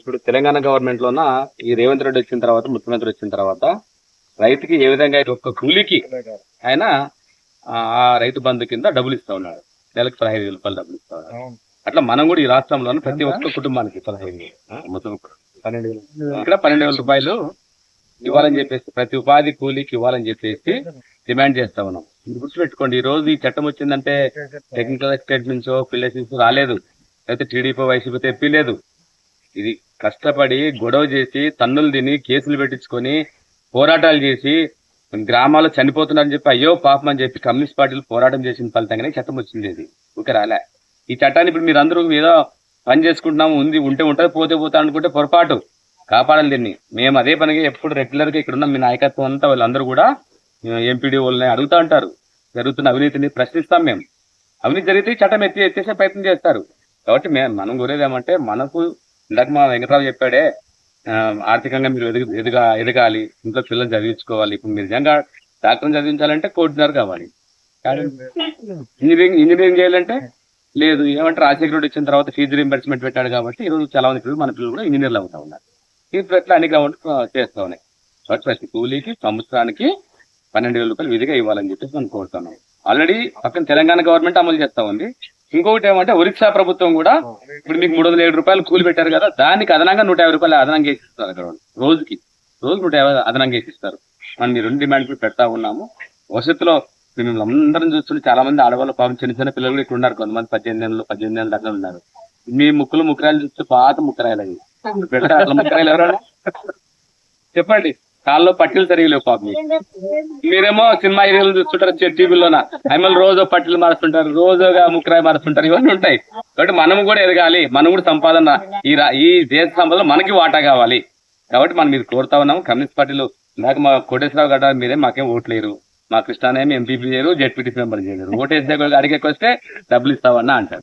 ఇప్పుడు తెలంగాణ గవర్నమెంట్ లోన ఈ రేవంత్ రెడ్డి వచ్చిన తర్వాత ముఖ్యమంత్రి వచ్చిన తర్వాత రైతుకి ఏ విధంగా ఒక్క కూలికి ఆయన ఆ రైతు బంధు కింద డబ్బులు ఇస్తా ఉన్నాడు. నెలకు పదహైదు వేల రూపాయలు డబ్బులు ఇస్తా ఉన్నాడు. అట్లా మనం కూడా ఈ రాష్ట్రంలోనే ప్రతి ఒక్క కుటుంబానికి పదహైదు మొత్తం పన్నెండు ఇక్కడ పన్నెండు వేల రూపాయలు ఇవ్వాలని చెప్పేసి ప్రతి ఉపాధి కూలీకి ఇవ్వాలని చెప్పేసి డిమాండ్ చేస్తా ఉన్నాం. గుర్తుపెట్టుకోండి ఈ రోజు ఈ చట్టం వచ్చిందంటే టెక్నికల్ ఎక్స్టేట్ నుంచో పిల్లర్స్ నుంచి రాలేదు. అయితే టీడీపీ వైసీపీ తెప్పి లేదు. ఇది కష్టపడి గొడవ చేసి తన్నులు తిని కేసులు పెట్టించుకొని పోరాటాలు చేసి గ్రామాల్లో చనిపోతున్నారని చెప్పి అయ్యో పాపం అని చెప్పి కమ్యూనిస్ట్ పార్టీలు పోరాటం చేసిన ఫలితంగానే చట్టం వచ్చింది ఇది. ఊకే రాలే. ఈ చట్టాన్ని ఇప్పుడు మీరు అందరూ ఏదో పని చేసుకుంటున్నాము ఉంది ఉంటే ఉంటుంది పోతే పోతా అనుకుంటే పొరపాటు. కాపాడాలి దీన్ని. మేము అదే పనిగా ఎప్పుడు రెగ్యులర్గా ఇక్కడ ఉన్న. మీ నాయకత్వం అంతా వాళ్ళందరూ కూడా ఎంపీడీ వాళ్ళని అడుగుతా ఉంటారు. జరుగుతున్న అవినీతిని ప్రశ్నిస్తాం మేము. అవినీతి జరిగితే చట్టం ఎత్తి ఎత్తేసే ప్రయత్నం చేస్తారు. కాబట్టి మేము మనం గురేదేమంటే మనకు ఇందాక మా వెంకటరావు చెప్పాడే ఆర్థికంగా మీరు ఎదుగు ఎదుగా ఎదగాలి ఇంట్లో పిల్లలు చదివించుకోవాలి. ఇప్పుడు మీరు నిజంగా డాక్టర్ని చదివించాలంటే కోటిన్నర కావాలి. ఇంజనీరింగ్ ఇంజనీరింగ్ చేయాలంటే లేదు ఏమంటే రాజశేఖర రెడ్డి వచ్చిన తర్వాత ఫీజు రీంబర్స్మెంట్ పెట్టాడు కాబట్టి ఈరోజు చాలా మంది పిల్లలు మన పిల్లలు కూడా ఇంజనీర్లు అవుతా ఉన్నారు. ఈ ఇట్లా అన్ని గ్రౌండ్ చేస్తా ఉన్నాయి. కాబట్టి ప్రతి కూలీకి సంవత్సరానికి పన్నెండు వేల రూపాయలు విధిగా ఇవ్వాలని చెప్పేసి మనం కోరుతున్నాం. ఆల్రెడీ పక్కన తెలంగాణ గవర్నమెంట్ అమలు చేస్తా ఉంది. ఇంకొకటి ఏమంటే ఒరిస్సా ప్రభుత్వం కూడా ఇప్పుడు మీకు మూడు వందల ఏడు రూపాయలు కూలి పెట్టారు కదా దానికి అదనంగా నూట యాభై రూపాయలు అదనంగా వేసిస్తారు అక్కడ. రోజుకి. రోజు నూట యాభై అదనంగా వేసిస్తారు. మనం ఈ రెండు డిమాండ్ పెడతా ఉన్నాము. భవిష్యత్తులో ఇప్పుడు మిమ్మల్ని అందరం చూస్తుంటే చాలా మంది ఆడవాళ్ళు పాపం చిన్న చిన్న పిల్లలు కూడా ఇక్కడ ఉన్నారు. కొంతమంది పద్దెనిమిది నెలలు పద్దెనిమిది నెలల దాకా ఉన్నారు. మీ ముక్కులు ముక్కరాయలు చూస్తే పాత ముక్కరాయలు అవి. ముక్కరాయలు ఎవరు? చెప్పండి. కాల్లో పట్టీలు సరిగలేవు పాపం. మీరేమో సినిమా హీరోలు చూస్తుంటారు టీవీలోన. ఐమల్ రోజు పట్టీలు మారుస్తుంటారు రోజుగా ముక్కరాయి మారుస్తుంటారు ఇవన్నీ ఉంటాయి. కాబట్టి మనం కూడా ఎదగాలి మనం కూడా సంపాదన ఈ ఈ దేశ సంపదలో మనకి వాటా కావాలి. కాబట్టి మనం మీరు కోరుతా ఉన్నాము కమ్యూనిస్ట్ పార్టీలు ఇందాక మా కోటేశ్వరరావు గారు మీరే మాకేం ఓట్లేరు. మా కృష్ణానేమి ఎంపీపీ చేయరు జెడ్పీటీ మెంబర్ చేయలేరు. ఓటు వేసే అడిగేకి వస్తే డబ్బులు ఇస్తావన్నా అంటారు.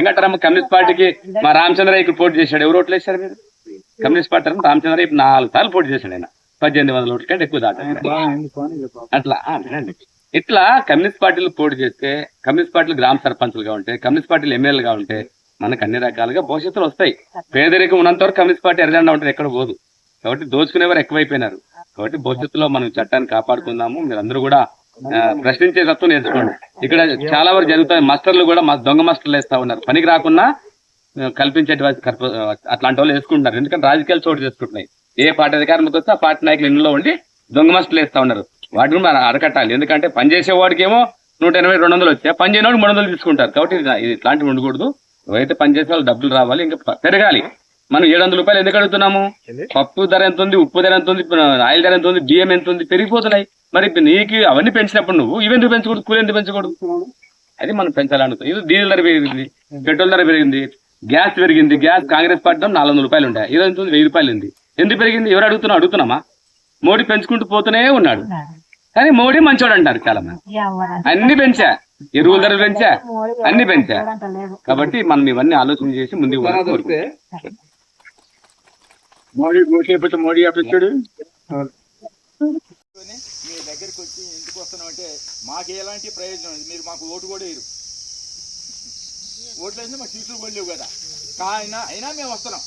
అంటారమ్మ కమ్యూనిస్ట్ పార్టీకి మా రామచంద్రయ్య ఇక్కడ పోటీ చేశాడు. ఎవరు ఓట్లు వేశారు మీరు? కమ్యూనిస్ట్ పార్టీ తరఫున రామచంద్రయ్య ఇప్పుడు నాలుగు సార్లు పోటీ చేశాడు ఆయన. పద్దెనిమిది వందల ఓట్ల కంటే ఎక్కువ దాటాడు. అట్లా ఇట్లా కమ్యూనిస్ట్ పార్టీలు పోటీ చేస్తే కమ్యూనిస్ట్ పార్టీలు గ్రామ సర్పంచులుగా ఉంటే కమ్యూనిస్ట్ పార్టీలు ఎమ్మెల్యేలుగా ఉంటే మనకు అన్ని రకాలుగా భవిష్యత్తులో వస్తాయి. పేదరికం ఉన్నంత వరకు కమ్యూనిస్ట్ పార్టీ ఎర్రజెండా ఉంటుంది ఎక్కడ పోదు. కాబట్టి దోచుకునేవారు ఎక్కువైపోయినారు. కాబట్టి భవిష్యత్తులో మనం చట్టాన్ని కాపాడుకుందాము. మీరు అందరూ కూడా ప్రశ్నించే తత్వం నేర్చుకోండి. ఇక్కడ చాలా వరకు జరుగుతాయి. మాస్టర్లు కూడా మా దొంగ మాస్టర్లు వేస్తా ఉన్నారు. పనికి రాకున్నా కల్పించేటువంటి కల్ప- అట్లాంటి వాళ్ళు వేసుకుంటున్నారు. ఎందుకంటే రాజకీయాలు చోటు చేసుకుంటున్నాయి. ఏ పార్టీ అధికారంలోకి వస్తే ఆ పార్టీ నాయకులు ఇంట్లో ఉండి దొంగ మాస్టర్లు వేస్తా ఉన్నారు. వాటిని మనం అరకట్టాలి. ఎందుకంటే పని చేసేవాడికి ఏమో నూట ఎనభై రెండు వందలు వచ్చాయి. పని చేయని మూడు వందలు తీసుకుంటారు. కాబట్టి ఇది ఇట్లాంటివి ఉండకూడదు. ఎవరైతే పని చేసే వాళ్ళు డబ్బులు రావాలి ఇంకా పెరగాలి. మనం ఏడు వందల రూపాయలు ఎందుకు అడుగుతున్నాము? పప్పు ధర ఎంత ఉంది? ఉప్పు ధర ఎంత ఉంది? ఆయిల్ ధర ఎంత ఉంది? బియ్యం ఎంత ఉంది? పెరిగిపోతున్నాయి. మరి నీకు అవన్నీ పెంచినప్పుడు నువ్వు ఇవెందుకు పెంచకూడదు? కూలి ఎందుకు పెంచకూడదు? అది మనం పెంచాలనుకుంటాం ఇది డీజిల్ ధర పెరిగింది పెట్రోల్ ధర పెరిగింది గ్యాస్ పెరిగింది గ్యాస్ కాంగ్రెస్ పార్టీ నాలుగు వందల రూపాయలు ఉంటాయి ఈరోజు వెయ్యి రూపాయలు ఉంది. ఎందుకు పెరిగింది? ఎవరు అడుగుతున్నా అడుగుతున్నామా? మోడీ పెంచుకుంటూ పోతూనే ఉన్నాడు. కానీ మోడీ మంచోడు అంటారు చాలా మంది అన్ని పెంచా. ఎరువుల ధరలు పెంచా. అన్ని పెంచా. కాబట్టి మనం ఇవన్నీ ఆలోచన చేసి ముందుకు. మోడీ మోడీ అప్పించాడు మీ దగ్గరికి వచ్చి ఎందుకు వస్తున్నామంటే మాకు ఎలాంటి ప్రయోజనం లేదు. మీరు మాకు ఓటు కూడా వేయరు. ఓట్లు మా సీట్లు కూడా లేవు కదా. అయినా అయినా మేము వస్తున్నాం.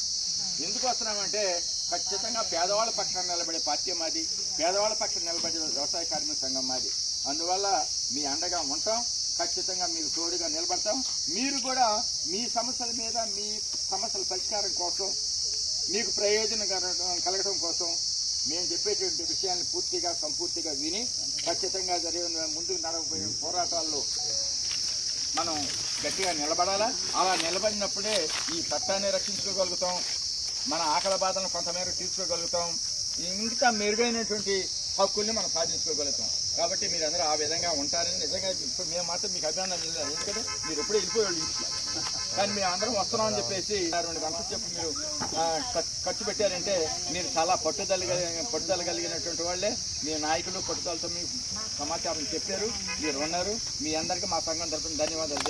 ఎందుకు వస్తున్నామంటే ఖచ్చితంగా పేదవాళ్ళ పక్షాన నిలబడే పార్టీ మాది పేదవాళ్ళ పక్షాన నిలబడే వ్యవసాయ కార్మిక సంఘం మాది. అందువల్ల మీ అండగా ఉంటాం ఖచ్చితంగా మీకు తోడుగా నిలబడతాం. మీరు కూడా మీ సమస్యల మీద మీ సమస్యల పరిష్కారం కోసం మీకు ప్రయోజనం కలగడం కలగడం కోసం మేము చెప్పేటువంటి విషయాన్ని పూర్తిగా సంపూర్తిగా విని ఖచ్చితంగా జరిగిన ముందుకు నడవబోయే పోరాటాల్లో మనం గట్టిగా నిలబడాలా? అలా నిలబడినప్పుడే ఈ చట్టాన్ని రక్షించుకోగలుగుతాం. మన ఆకల బాధలను కొంతమేర తీర్చుకోగలుగుతాం. ఇంకా మెరుగైనటువంటి హక్కుల్ని మనం సాధించుకోగలుగుతాం. కాబట్టి మీరందరూ ఆ విధంగా ఉంటారని నిజంగా ఇప్పుడు మేము మాత్రం మీకు అభినందన ఎందుకంటే మీరు ఎప్పుడూ వెళ్ళిపోయాడు కానీ మేము అందరం వస్తున్నాం అని చెప్పేసి రెండు గంటలు చెప్పి మీరు ఖర్చు పెట్టారంటే మీరు చాలా పట్టుదల పట్టుదల కలిగినటువంటి వాళ్ళే. మీ నాయకులు పట్టుదలతో మీకు సమాచారం చెప్పారు. మీరు ఉన్నారు. మీ అందరికీ మా సంఘం తరపున ధన్యవాదాలు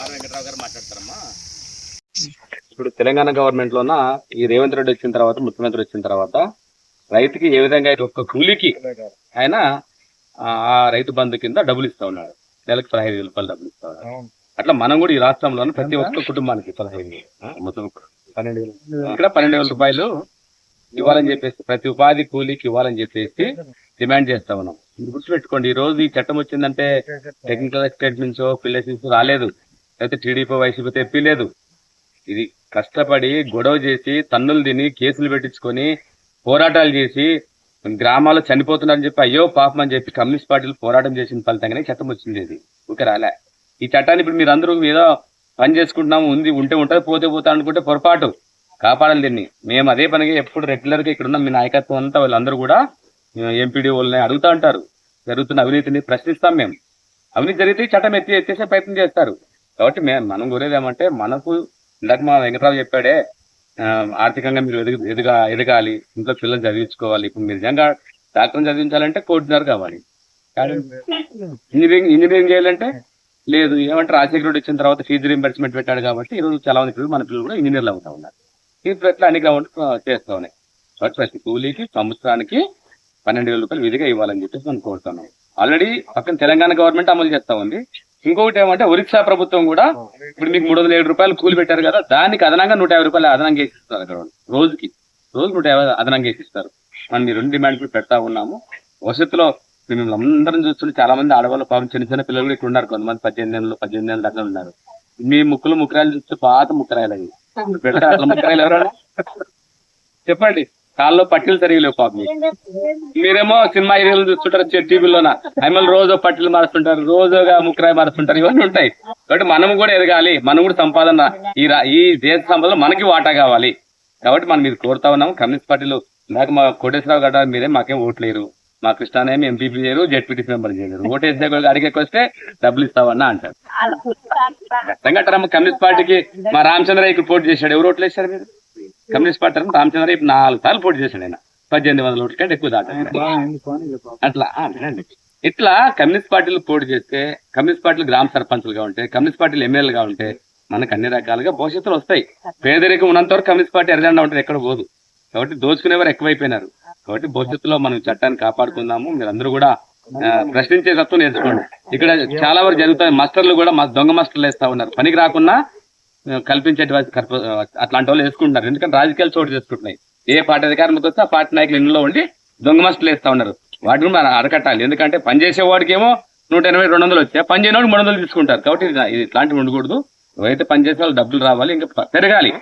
ఆర్ వెంకటరావు గారు మాట్లాడతారమ్మా. ఇప్పుడు తెలంగాణ గవర్నమెంట్ లోన ఈ రేవంత్ రెడ్డి వచ్చిన తర్వాత ముఖ్యమంత్రి వచ్చిన తర్వాత రైతుకి ఏ విధంగా అయితే ఒక్క కూలికి ఆయన ఆ ఆ రైతు బంధు కింద డబ్బులు ఇస్తా ఉన్నాడు. నెలకు పదహైదు వేల రూపాయలు డబ్బులు ఇస్తా ఉన్నాడు అట్లా మనం కూడా ఈ రాష్ట్రంలోని ప్రతి ఒక్క కుటుంబానికి పదహైదు మొత్తం పన్నెండు వేలు. ఇక్కడ పన్నెండు వేల రూపాయలు ఇవ్వాలని చెప్పేసి ప్రతి ఉపాధి కూలీకి ఇవ్వాలని చెప్పేసి డిమాండ్ చేస్తా ఉన్నాం. గుర్తుపెట్టుకోండి ఈ రోజు ఈ చట్టం వచ్చిందంటే టెక్నికల్ ఎక్స్టేట్ నుంచో పిల్లర్స్ నుంచి రాలేదు. లేకపోతే టీడీపీ వైసీపీ తెప్పిలేదు ఇది కష్టపడి గొడవ చేసి తన్నులు తిని కేసులు పెట్టించుకొని పోరాటాలు చేసి గ్రామాల్లో చనిపోతున్నారని చెప్పి అయ్యో పాపం అని చెప్పి కమ్యూనిస్ట్ పార్టీలు పోరాటం చేసిన ఫలితంగానే చట్టం వచ్చింది ఇది ఒక రాలే. ఈ చట్టాన్ని ఇప్పుడు మీరు అందరూ ఏదో పని చేసుకుంటున్నాము ఉంది ఉంటే ఉంటుంది పోతే పోతా అనుకుంటే పొరపాటు. కాపాడాలి దీన్ని. మేము అదే పనిగా ఎప్పుడు రెగ్యులర్గా ఇక్కడ ఉన్న. మీ నాయకత్వం అంతా వాళ్ళందరూ కూడా ఎంపీడీ వాళ్ళని అడుగుతా ఉంటారు. జరుగుతున్న అవినీతిని ప్రశ్నిస్తాం మేము. అవినీతి జరిగితే చట్టం ఎత్తి ఎత్తేసే ప్రయత్నం చేస్తారు. కాబట్టి మేము మనం గురేదేమంటే మనకు ఇందాక మా వెంకటరావు చెప్పాడే ఆర్థికంగా మీరు ఎదుగు ఎదుగా ఎదగాలి ఇంట్లో పిల్లలు చదివించుకోవాలి. ఇప్పుడు మీరు నిజంగా డాక్టర్ని చదివించాలంటే కోటిన్నర కావాలి. ఇంజనీరింగ్ ఇంజనీరింగ్ చేయాలంటే లేదు. ఏమంటే రాజశేఖర రెడ్డి వచ్చిన తర్వాత ఫీజు రీంబర్స్మెంట్ పెట్టాడు కాబట్టి ఈ రోజు చాలా మంది పిల్లలు మన పిల్లలు కూడా ఇంజనీర్లు అవుతా ఉన్నారు. ఫీజు ప్రశ్న అన్ని గ్రౌండ్ చేస్తా ఉన్నాయి. కాబట్టి ప్రతి కూలీకి సంవత్సరానికి పన్నెండు వేల రూపాయలు విధిగా ఇవ్వాలని చెప్పేసి మనం కోరుతున్నాం. ఆల్రెడీ పక్కన తెలంగాణ గవర్నమెంట్ అమలు చేస్తా ఉంది. ఇంకొకటి ఏమంటే ఒరిస్సా ప్రభుత్వం కూడా ఇప్పుడు మీకు మూడు వందల ఏడు రూపాయలు కూలి పెట్టారు కదా దానికి అదనంగా నూట యాభై రూపాయలు అదనంగా వేసిస్తారు అక్కడ. రోజుకి. రోజు నూట యాభై అదనంగా వేసిస్తారు. మనం ఈ రెండు డిమాండ్ పెడతా ఉన్నాము. ఇప్పుడు మిమ్మల్ని అందరం చూస్తుంటే చాలా మంది ఆడవాళ్ళు పాపం చిన్న చిన్న పిల్లలు కూడా ఇక్కడ ఉన్నారు. కొంతమంది పద్దెనిమిది నెలలు పద్దెనిమిది నెలల దాకా ఉన్నారు. మీ ముక్కులు ముక్కరాయలు చూస్తే పాత ముక్కరాయలు అవి. ముక్కరాయలు ఎవరు? చెప్పండి. కాల్లో పట్టీలు సరిగలేవు పాపం. మీరేమో సినిమా హీరోలు చూస్తుంటారు టీవీలోన. ఐమల్ రోజు పట్టీలు మారుస్తుంటారు రోజుగా ముక్కరాయి మారుస్తుంటారు ఇవన్నీ ఉంటాయి. కాబట్టి మనం కూడా ఎదగాలి మనం కూడా సంపాదన ఈ ఈ దేశ సంపదలో మనకి వాటా కావాలి. కాబట్టి మనం మీరు కోరుతా ఉన్నాము కమ్యూనిస్ట్ పార్టీలు ఇందాక మా కోటేశ్వరరావు గారు మీరే మాకేం ఓట్లేరు మా కృష్ణానేమి ఎంపీపీ చేయరు జెడ్పీటీ మెంబర్ చేయలేరు. ఓటు వేసే అడిగేకి వస్తే డబ్బులు ఇస్తావన్నా అంటారు. అంటారమ్మ కమ్యూనిస్ట్ పార్టీకి మా రామచంద్రయ్య ఇక్కడ పోటీ చేశాడు. ఎవరు ఓట్లు వేశారు మీరు? కమ్యూనిస్ట్ పార్టీ తరఫున రామచంద్రయ్య ఇప్పుడు నాలుగు సార్లు పోటీ చేశాడు ఆయన. పద్దెనిమిది వందల ఓట్ల కంటే ఎక్కువ దాటాడు. అట్లా వినండి. ఇట్లా కమ్యూనిస్ట్ పార్టీలు పోటీ చేస్తే కమ్యూనిస్ట్ పార్టీలు గ్రామ సర్పంచులుగా ఉంటే కమ్యూనిస్ట్ పార్టీలు ఎమ్మెల్యేలుగా ఉంటే మనకు అన్ని రకాలుగా భవిష్యత్తులో వస్తాయి. పేదరికం ఉన్నంత వరకు కమ్యూనిస్ట్ పార్టీ ఎర్రజెండా ఉంటుంది ఎక్కడ పోదు. కాబట్టి దోచుకునేవారు ఎక్కువైపోయినారు. కాబట్టి భవిష్యత్తులో మనం చట్టాన్ని కాపాడుకుందాము. మీరు అందరూ కూడా ప్రశ్నించే తత్వం నేర్చుకోండి. ఇక్కడ చాలా వరకు జరుగుతాయి మాస్టర్లు కూడా మా దొంగ మాస్టర్లు వేస్తా ఉన్నారు. పనికి రాకున్నా కల్పించేటువంటి కల్ప- అట్లాంటి వాళ్ళు వేసుకుంటున్నారు. ఎందుకంటే రాజకీయాలు చోటు చేసుకుంటున్నాయి. ఏ పార్టీ అధికారంలోకి వస్తే ఆ పార్టీ నాయకులు ఇంట్లో ఉండి దొంగ మాస్టర్లు వేస్తా ఉన్నారు. వాటిని మనం అరకట్టాలి. ఎందుకంటే పని చేసేవాడికి ఏమో నూట ఎనభై రెండు వందలు వచ్చాయి. పని చేయని మూడు వందలు తీసుకుంటారు. కాబట్టి ఇది ఇట్లాంటివి ఉండకూడదు. ఎవరైతే పని చేసే వాళ్ళు డబ్బులు రావాలి ఇంకా పెరగాలి.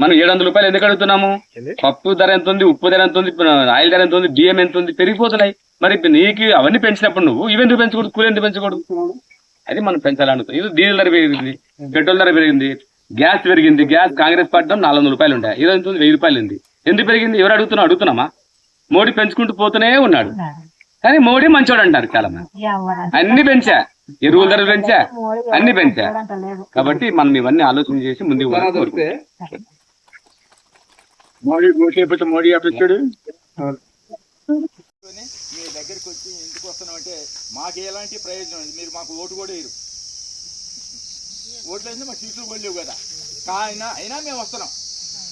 మనం ఏడు వందల రూపాయలు ఎందుకు అడుగుతున్నాము? పప్పు ధర ఎంత ఉంది? ఉప్పు ధర ఎంత ఉంది? ఆయిల్ ధర ఎంత ఉంది? బియ్యం ఎంత ఉంది? పెరిగిపోతున్నాయి. మరి నీకు అవన్నీ పెంచినప్పుడు నువ్వు ఇవెందుకు పెంచకూడదు? కూలి ఎందుకు పెంచకూడదు? అది మనం పెంచాలనుకుంటాం ఇది డీజిల్ ధర పెరిగింది పెట్రోల్ ధర పెరిగింది గ్యాస్ పెరిగింది గ్యాస్ కాంగ్రెస్ పార్టీ నాలుగు వందల రూపాయలు ఉంటాయి ఈరోజు వెయ్యి రూపాయలు ఉంది. ఎందుకు పెరిగింది? ఎవరు అడుగుతున్నా అడుగుతున్నామా? మోడీ పెంచుకుంటూ పోతూనే ఉన్నాడు. కానీ మోడీ మంచోడు అంటారు చాలా మంది అన్ని పెంచా. ఎరువుల ధరలు పెంచా. అన్ని పెంచా. కాబట్టి మనం ఇవన్నీ ఆలోచన చేసి ముందుకు. మోడీ మోడీ కొని మీ దగ్గరికి వచ్చి ఎందుకు వస్తున్నామంటే మాకు ఎలాంటి ప్రయోజనం లేదు. మీరు మాకు ఓటు కూడా వేయరు. ఓట్లు మా సీట్లు కూడా కదా. అయినా అయినా మేము వస్తున్నాం.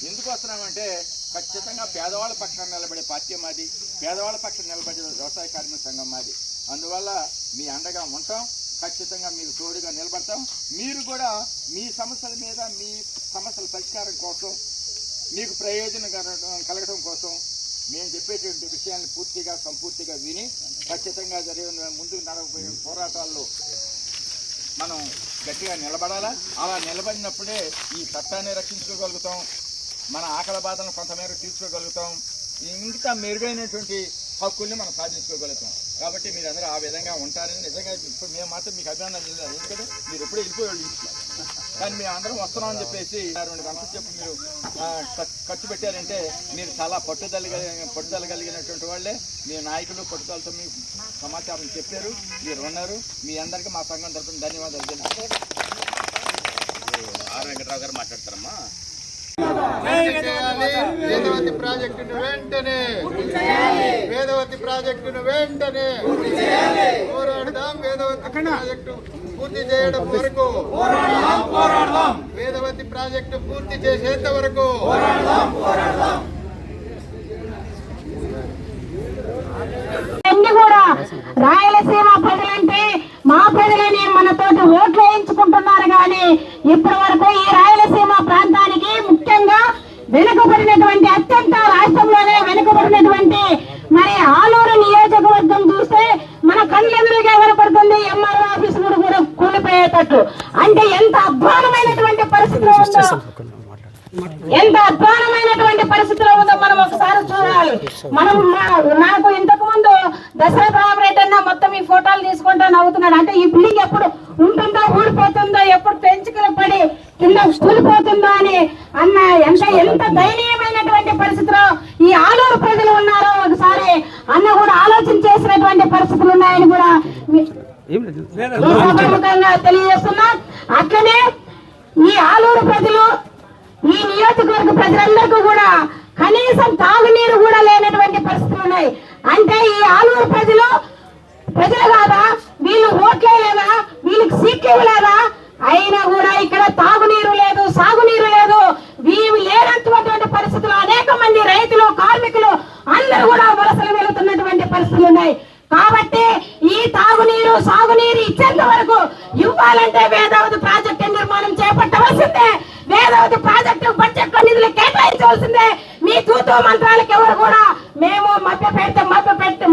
ఎందుకు వస్తున్నామంటే ఖచ్చితంగా పేదవాళ్ళ పక్షాన నిలబడే పార్టీ మాది పేదవాళ్ళ పక్షాన నిలబడే వ్యవసాయ కార్మిక సంఘం మాది. అందువల్ల మీ అండగా ఉంటాం ఖచ్చితంగా మీకు తోడుగా నిలబడతాం. మీరు కూడా మీ సమస్యల మీద మీ సమస్యల పరిష్కారం కోసం మీకు ప్రయోజనం కలగడం కలగడం కోసం మేము చెప్పేటువంటి విషయాన్ని పూర్తిగా సంపూర్తిగా విని ఖచ్చితంగా జరిగిన ముందుకు నడవబోయే పోరాటాల్లో మనం గట్టిగా నిలబడాలా? అలా నిలబడినప్పుడే ఈ చట్టాన్ని రక్షించుకోగలుగుతాం. మన ఆకల బాధలను కొంతమేర తీర్చుకోగలుగుతాం. ఇంకా మెరుగైనటువంటి హక్కుల్ని మనం సాధించుకోగలుగుతాం. కాబట్టి మీరందరూ ఆ విధంగా ఉంటారని నిజంగా ఇప్పుడు మేము మాత్రం మీకు అభినందన ఎందుకంటే మీరు ఎప్పుడూ వెళ్ళిపోయి కానీ మేము అందరం వస్తున్నాం అని చెప్పేసి రెండు గంటలు చెప్పి మీరు ఖర్చు పెట్టారంటే మీరు చాలా పట్టుదల కలిగిన- పట్టుదల కలిగినటువంటి వాళ్ళే. మీ నాయకులు పట్టుదలతో మీకు సమాచారం చెప్పారు. మీరు ఉన్నారు. మీ అందరికీ మా సంఘం తరఫున ధన్యవాదాలు తెలుపు ఆర్ వెంకటరావు గారు మాట్లాడతారమ్మా. వేదవతి ప్రాజెక్టును వెంటనే. వేదవతి ప్రాజెక్టును వెంటనే. పోరాడదాం. వేదవతి ప్రాజెక్టు. పూర్తి చేయడం వరకు వేదవతి ప్రాజెక్టు పూర్తి చేసేంత వరకు రాయలసీమ ప్రజలంటే మా ప్రజలని మనతోటి ఓట్లు వేయించుకుంటున్నారు కానీ ఇప్పటి వరకు ఈ రాయలసీమ ప్రాంతానికి ముఖ్యంగా వెనుకబడినటువంటి అత్యంత రాష్ట్రంలోనే వెనుకబడినటువంటి మరి ఆలూరు నియోజకవర్గం చూస్తే మన కళ్ళెదురుగా కనపడుతుంది ఎంఆర్ఓ ఆఫీస్ కూడా కూడా కూలిపోయేటట్టు అంటే ఎంత అధ్వానమైనటువంటి పరిస్థితిలో ఉందో ఎంత అధ్వానమైనటువంటి పరిస్థితిలో ఉందో మనం ఒకసారి చూడాలి మనం మా- నాకు ఇంతకు ముందు దసరా కామరేట్ అన్న మొత్తం ఈ ఫోటోలు తీసుకుంటా నవ్వుతున్నాడు అంటే ఈ బిల్డింగ్ ఎప్పుడు ఉంటుందో ఊడిపోతుందో ఎప్పుడు పెంచుకుని పడి కింద కూలిపోతుందో అని అన్న ఎంత ఎంత దయనీయమైనటువంటి పరిస్థితిలో ఈ ఆలూరు ప్రజలు ఉన్నారో ఒకసారి అన్న కూడా ఆలోచన చేసినటువంటి పరిస్థితులు ఉన్నాయని కూడా సభాముఖంగా తెలియజేస్తున్నా. అట్లనే ఈ ఆలూరు ప్రజలు ఈ నియోజకవర్గ ప్రజలందరికీ కూడా కనీసం తాగునీరు కూడా లేనటువంటి పరిస్థితులు ఉన్నాయి. అంటే ఈ ఆలూరు ప్రజలు ప్రజలు కాదా? వీళ్ళు ఓట్లే లేదా? వీళ్ళకి సీట్లు ఇవ్వలేదా? అయినా కూడా ఇక్కడ తాగునీరు లేదు సాగునీరు లేదు. వీవి లేనటువంటి పరిస్థితులు అనేక మంది రైతులు కార్మికులు అందరూ కూడా వలసలు వెళుతున్నటువంటి పరిస్థితులు ఉన్నాయి. కాబట్టి ఈ తాగునీరు సాగునీరు ఇచ్చేంత వరకు ఇవ్వాలంటే వేదావతి ప్రాజెక్టు నిర్మాణం చేపట్టవలసిందే. వేదావతి ప్రాజెక్టు బడ్జెట్ నిధులు కేటాయించవలసిందే. మీ తూతూ మంత్రాలకు ఎవరు కూడా మేము మభ్య పెడితే మభ్య పెడితే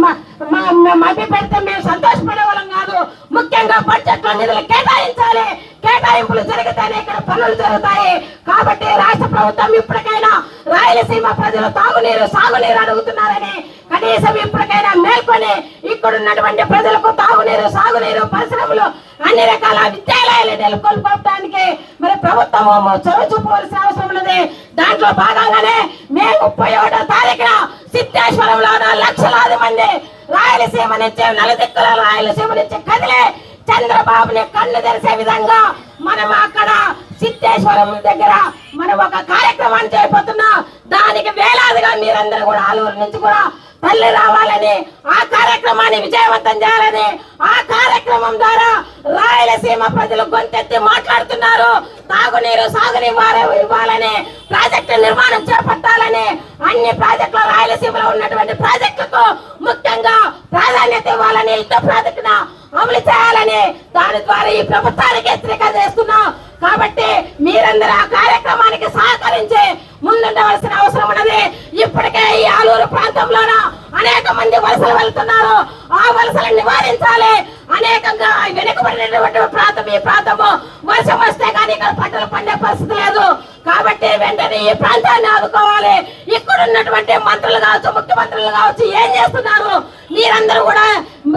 మభ్య పెడితే మేము సంతోషపడే వాళ్ళం కాదు. ముఖ్యంగా బడ్జెట్ నిధులు కేటాయించాలి. కేటాయింపులు జరిగితేనే ఇక్కడ పనులు జరుగుతాయి. కాబట్టి రాష్ట్ర ప్రభుత్వం ఇప్పటికైనా రాయలసీమ ప్రజలు తాగునీరు సాగునీరు అడుగుతున్నారని కనీసం ఇప్పటికైనా మేల్కొని ఇక్కడ ఉన్నటువంటి ప్రజలకు తాగునీరు సాగునీరు పరిశ్రమలు అన్ని రకాల విద్యాలయాలు నెలకొల్పడానికి మరి ప్రభుత్వం చొరవ చూపవలసిన అవసరం ఉన్నది. దాంట్లో భాగంగానే మే ముప్పై ఒకటో తారీఖున సిద్ధేశ్వరంలో లక్షలాది మంది రాయలసీమ నుంచి నలుదిక్కుల రాయలసీమ నుంచి కదిలే చంద్రబాబుని కళ్ళు తెరిసే విధంగా మనం అక్కడ సిద్ధేశ్వరం దగ్గర మనం ఒక కార్యక్రమాన్ని చేయబోతున్నాం. దానికి వేలాదిగా మీరందరూ కూడా ఆలూరు నుంచి కూడా తల్లి రావాలని ఆ కార్యక్రమాన్ని విజయవంతం చేయాలని ఆ కార్యక్రమం ద్వారా రాయలసీమ ప్రజలు గొంతెత్తి మాట్లాడుతున్నారు. తాగునీరు సాగునీరు ఇవ్వాలని ప్రాజెక్టు నిర్మాణం చేపట్టాలని అన్ని ప్రాజెక్టులు రాయలసీమలో ఉన్నటువంటి ప్రాజెక్టులకు ముఖ్యంగా ప్రాధాన్యత ఇవ్వాలని యుద్ధ ప్రాజెక్టును అమలు చేయాలని దాని ద్వారా ఈ ప్రభుత్వానికి హెచ్చరిక చేస్తున్నాం. కాబట్టి మీరందరూ ఆ కార్యక్రమానికి సహకరించి ముందుండవలసిన అవసరం ఉన్నది. ఇప్పటికే ఈ ఆలూరు ప్రాంతంలోన అనేక మంది వలసలు వెళ్తున్నారు. ఆ వలసలు నివారించాలి. అనేకంగా వెనుకబడినటువంటి ప్రాంతం ఈ ప్రాంతము వర్షం వస్తే కానీ ఇక్కడ పంటలు పండే పరిస్థితి లేదు. కాబట్టి వెంటనే ఈ ప్రాంతాన్ని ఆదుకోవాలి. ఇక్కడ ఉన్నటువంటి మంత్రులు కావచ్చు ముఖ్యమంత్రులు కావచ్చు ఏం చేస్తున్నారు? మీరందరూ కూడా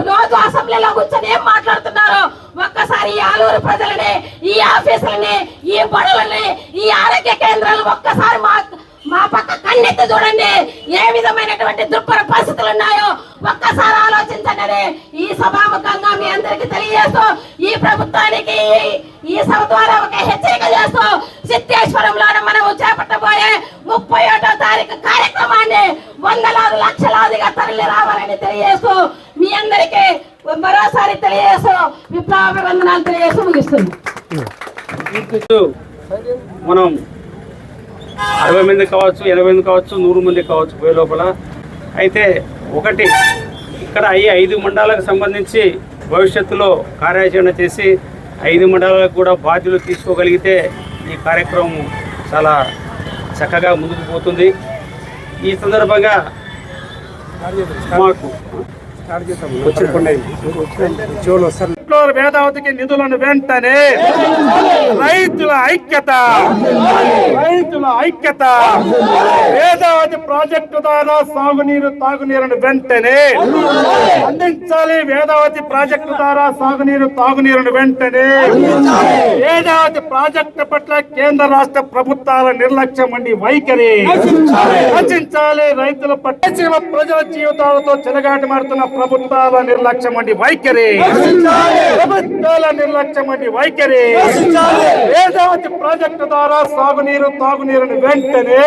రోజు అసెంబ్లీలో కూర్చొని ఏం మాట్లాడుతున్నారు? ఒక్కసారి ఈ ఆలూరు ప్రజలని ఈ ఆఫీసులని ఈ బడులని ఈ ఆరోగ్య కేంద్రాలు ఒక్కసారి మా మా పక్క కన్నెత్తి చూడండి. ఏ విధమైనటువంటి దుర్భర పరిస్థితులు ఉన్నాయో ఒక్కసారి ఆలోచించండి. ఈ సభాముఖంగా మీ అందరికి తెలియజేస్తూ ఈ ప్రభుత్వానికి ఈ- సభ ద్వారా ఒక హెచ్చరిక చేస్తూ సిద్ధేశ్వరంలో మనం చేపట్టబోయే ముప్పై ఒకటో తారీఖు కార్యక్రమాన్ని వందలాది లక్షలాదిగా తరలి రావాలని తెలియజేస్తూ మీ అందరికీ మరోసారి తెలియజేస్తూ విప్లవాభివందనాలు తెలియజేస్తూ ముగిస్తుంది మనం అరవై మంది కావచ్చు ఎనభై మంది కావచ్చు నూరు మంది కావచ్చు పోయే లోపల. అయితే ఒకటి ఇక్కడ ఈ ఐదు మండలాలకు సంబంధించి భవిష్యత్తులో కార్యాచరణ చేసి ఐదు మండలాలకు కూడా బాధ్యులు తీసుకోగలిగితే ఈ కార్యక్రమం చాలా చక్కగా ముందుకు పోతుంది. ఈ సందర్భంగా మాకు వేదావతికి నిధులను వెంటనే రైతుల ఐక్యత రైతుల ఐక్యత వేదావతి ప్రాజెక్టు ద్వారా సాగునీరు తాగునీరును వెంటనే అందించాలి. వేదావతి ప్రాజెక్టు ద్వారా సాగునీరు తాగునీరును వెంటనే వేదావతి ప్రాజెక్టు పట్ల కేంద్ర రాష్ట్ర ప్రభుత్వాల నిర్లక్ష్యం వంటి వైఖరి రచించాలి. రైతుల పట్ల ప్రజల జీవితాలతో చెలగాటమాడుతున్న ప్రభుత్వాల నిర్లక్ష్యం వంటి వైఖరి ప్రభుత్వాల నిర్లక్ష్యం వంటి వైఖరి వేదావతి ప్రాజెక్టు ద్వారా సాగునీరు తాగునీరును వెంటనే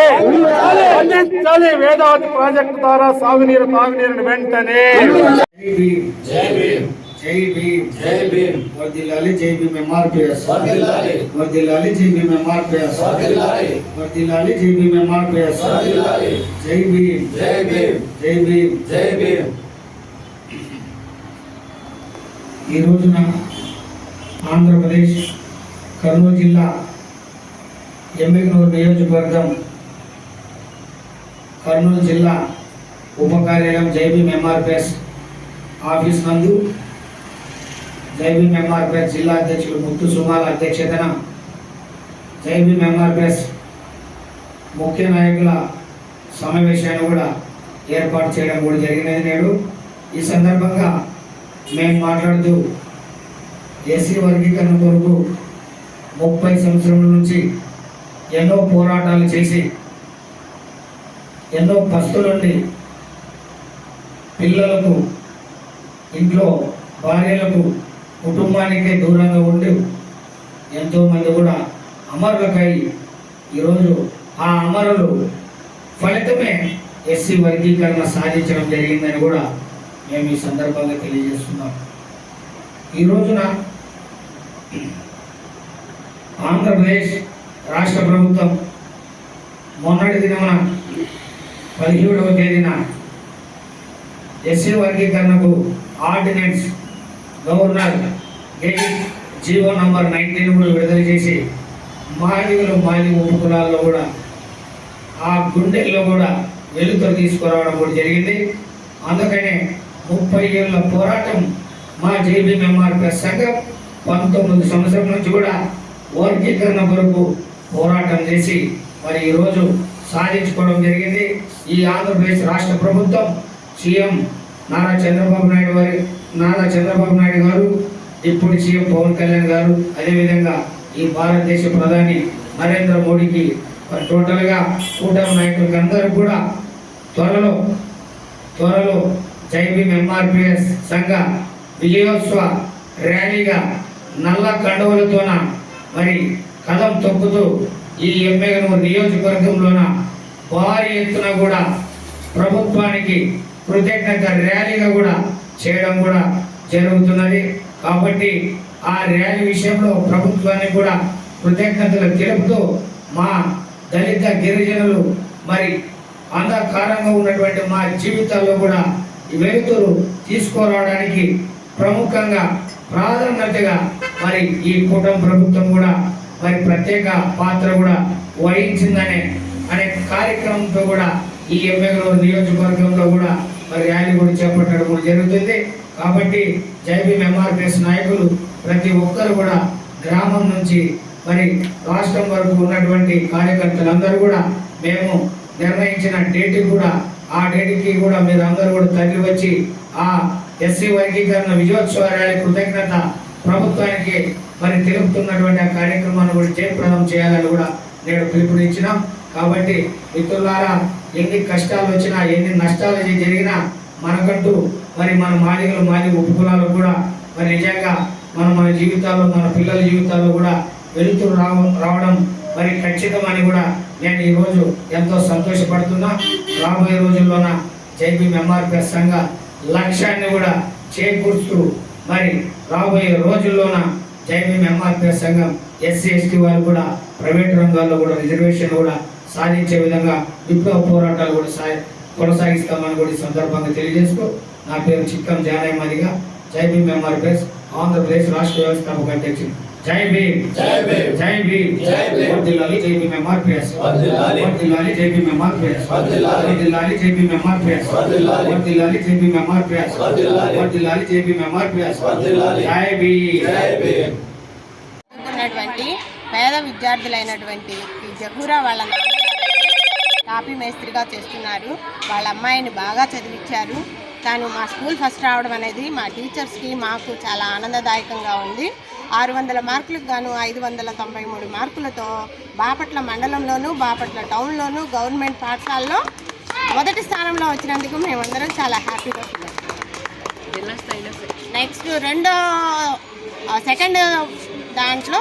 అందించాలి. వేదావతి ప్రాజెక్టు ద్వారా సాగునీరు తాగునీరును వెంటనే. జై భీమ్. జై భీమ్. జై భీమ్. వర్దిల్లాలి జై భీమ్ ఎంఆర్పిఎస్ వర్దిల్లాలి. వర్దిల్లాలి జై భీమ్ ఎంఆర్పిఎస్ వర్దిల్లాలి. వర్దిల్లాలి జై భీమ్ ఎంఆర్పిఎస్ వర్దిల్లాలి. జై భీమ్. జై భీమ్. జై భీమ్. జై భీమ్. ఈ రోజున ఆంధ్రప్రదేశ్ కర్నూలు జిల్లా ఎమ్మిగనూరు నియోజకవర్గం కర్నూలు జిల్లా ఉప కార్యాలయం జైబీఎం ఎంఆర్పిఎస్ ఆఫీస్ నందు జైబీఎం ఎంఆర్పిఎస్ జిల్లా అధ్యక్షులు ముత్తు సుమాల అధ్యక్షతన జైబీఎం ఎంఆర్పిఎస్ ముఖ్య నాయకుల సమావేశాన్ని కూడా ఏర్పాటు చేయడం కూడా జరిగినది నేడు. ఈ సందర్భంగా మేము మాట్లాడుతూ ఎస్సీ వర్గీకరణ కొరకు ముప్పై సంవత్సరముల నుంచి ఎన్నో పోరాటాలు చేసి ఎన్నో పస్తులుండి పిల్లలకు ఇంట్లో భార్యలకు కుటుంబానికి దూరంగా ఉండి ఎంతోమంది కూడా అమరులకై ఈరోజు ఆ అమరులు ఫలితమే ఎస్సీ వర్గీకరణ సాధించడం జరిగిందని కూడా మేము ఈ సందర్భంగా తెలియజేస్తున్నాం. ఈ రోజున ఆంధ్రప్రదేశ్ రాష్ట్ర ప్రభుత్వం మొన్నటి దినమున పదిహేడవ తేదీన ఎస్సీ వర్గీకరణకు ordinance governor gazette GO number nineteen కూడా విడుదల చేసి మాదిగులు మాదిగు ఉపకులాల్లో కూడా ఆ గుండెల్లో కూడా వెలుతురు తీసుకురావడం కూడా జరిగింది. అందుకనే ముప్పై ఏళ్ళ పోరాటం మా జేబీ ఎంఆర్పిఎస్ సంఘం పంతొమ్మిది సంవత్సరం నుంచి కూడా వర్గీకరణ కొరకు పోరాటం చేసి మరి ఈరోజు సాధించుకోవడం జరిగింది. ఈ ఆంధ్రప్రదేశ్ రాష్ట్ర ప్రభుత్వం సీఎం నారా చంద్రబాబు నాయుడు వారి నారా చంద్రబాబు నాయుడు గారు ఇప్పుడు సీఎం పవన్ కళ్యాణ్ గారు అదేవిధంగా ఈ భారతదేశ ప్రధాని నరేంద్ర మోడీకి టోటల్గా కూటమి నాయకులకి అందరూ కూడా త్వరలో త్వరలో జైబీం ఎంఆర్పిఎస్ సంఘ విజయోత్సవ ర్యాలీగా నల్ల కండువలతోన మరి కదం తొక్కుతూ ఈ ఎమ్మెగనూరు నియోజకవర్గంలోన భారీ ఎత్తున కూడా ప్రభుత్వానికి కృతజ్ఞత ర్యాలీగా కూడా చేయడం కూడా జరుగుతున్నది. కాబట్టి ఆ ర్యాలీ విషయంలో ప్రభుత్వాన్ని కూడా కృతజ్ఞతలు తెలుపుతూ మా దళిత గిరిజనులు మరి అంధకారంగా ఉన్నటువంటి మా జీవితాల్లో కూడా వెలుతురు తీసుకురావడానికి ప్రముఖంగా ప్రాధాన్యతగా మరి ఈ కూటమి ప్రభుత్వం కూడా మరి ప్రత్యేక పాత్ర కూడా వహించిందనే అనే కార్యక్రమంతో కూడా ఈ ఎమ్మెగనూరు నియోజకవర్గంలో కూడా మరి ర్యాలీ కూడా చేపట్టడం కూడా జరుగుతుంది. కాబట్టి జైబీ ఎంఆర్పిఎస్ నాయకులు ప్రతి ఒక్కరు కూడా గ్రామం నుంచి మరి రాష్ట్రం వరకు ఉన్నటువంటి కార్యకర్తలందరూ కూడా మేము నిర్ణయించిన డేట్ కూడా ఆ డేట్కి కూడా మీరు అందరూ కూడా తరలి వచ్చి ఆ ఎస్సీ వర్గీకరణ విజయోత్సవ కృతజ్ఞత ప్రభుత్వానికి మరి తెలుపుతున్నటువంటి ఆ కార్యక్రమాన్ని కూడా జయప్రదం చేయాలని కూడా నేను పిలుపునిచ్చినాం. కాబట్టి మిత్రులారా ఎన్ని కష్టాలు వచ్చినా ఎన్ని నష్టాలు జరిగినా మనకంటూ మరి మన మాదిగలు మాలిక ఉపకులాలు కూడా మరి నిజంగా మన మన జీవితాల్లో మన పిల్లల జీవితాల్లో కూడా వెలుతురు రావడం మరి ఖచ్చితమని కూడా నేను ఈరోజు ఎంతో సంతోషపడుతున్నా. రాబోయే రోజుల్లోన జైబీం ఎంఆర్పిఎస్ సంఘ లక్ష్యాన్ని కూడా చేకూరుస్తూ మరి రాబోయే రోజుల్లోన జైబీం ఎంఆర్పిఎస్ సంఘం ఎస్సీ ఎస్టీ వారు కూడా ప్రైవేట్ రంగాల్లో కూడా రిజర్వేషన్ కూడా సాధించే విధంగా విప్లవ పోరాటాలు కూడా సా కొనసాగిస్తామని కూడా ఈ సందర్భంగా తెలియజేస్తూ నా పేరు చిక్కం జానయ్య మదిగా జై ఎంఆర్పిఎస్ ఆంధ్రప్రదేశ్ రాష్ట్ర వ్యవస్థాపక అధ్యక్షుడు జై భీమ్ జై భీమ్. జై భీమ్ జై భీమ్. వర్ధిల్లాలి జై భీమ్ ఎంఆర్పిఎస్ వర్ధిల్లాలి. వర్ధిల్లాలి జై భీమ్ ఎంఆర్పిఎస్ వర్ధిల్లాలి. వర్ధిల్లాలి జై భీమ్ ఎంఆర్పిఎస్ వర్ధిల్లాలి. వర్ధిల్లాలి జై భీమ్ ఎంఆర్పిఎస్ వర్ధిల్లాలి. వర్ధిల్లాలి జై భీమ్ వర్ధిల్లాలి. జై భీమ్ జై భీమ్ ఉన్నటువంటి పేద విద్యార్థులైనటువంటి ఈ జగూరా వాళ్ళ కాపీ మేస్త్రిగా చేస్తున్నారు వాళ్ళ అమ్మాయిని బాగా చదివించారు తాను మా స్కూల్ ఫస్ట్ రావడం అనేది మా టీచర్స్కి మాకు చాలా ఆనందదాయకంగా ఉంది ఆరు వందల మార్కులకు గాను ఐదు వందల తొంభై మూడు మార్కులతో బాపట్ల మండలంలోనూ బాపట్ల టౌన్లోనూ గవర్నమెంట్ పాఠశాలలో మొదటి స్థానంలో వచ్చినందుకు మేమందరం చాలా హ్యాపీగా ఫీల్ నెక్స్ట్ రెండో సెకండ్ దాంట్లో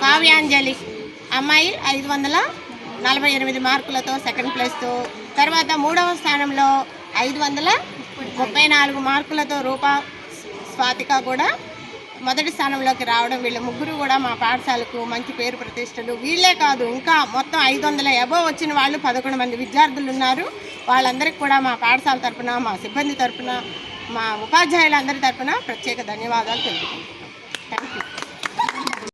కావ్యాంజలి అమ్మాయి ఐదు వందల నలభై ఎనిమిది మార్కులతో సెకండ్ ప్లేస్తో తర్వాత మూడవ స్థానంలో ఐదు వందల ముప్పై నాలుగు మార్కులతో రూపా స్వాతిక కూడా మొదటి స్థానంలోకి రావడం వీళ్ళ ముగ్గురు కూడా మా పాఠశాలకు మంచి పేరు ప్రతిష్టలు. వీళ్ళే కాదు ఇంకా మొత్తం ఐదు వందల ఎబో వచ్చిన వాళ్ళు పదకొండు మంది విద్యార్థులు ఉన్నారు. వాళ్ళందరికీ కూడా మా పాఠశాల తరపున మా సిబ్బంది తరఫున మా ఉపాధ్యాయులందరి తరఫున ప్రత్యేక ధన్యవాదాలు తెలుపుకుంటున్నాం. Thank you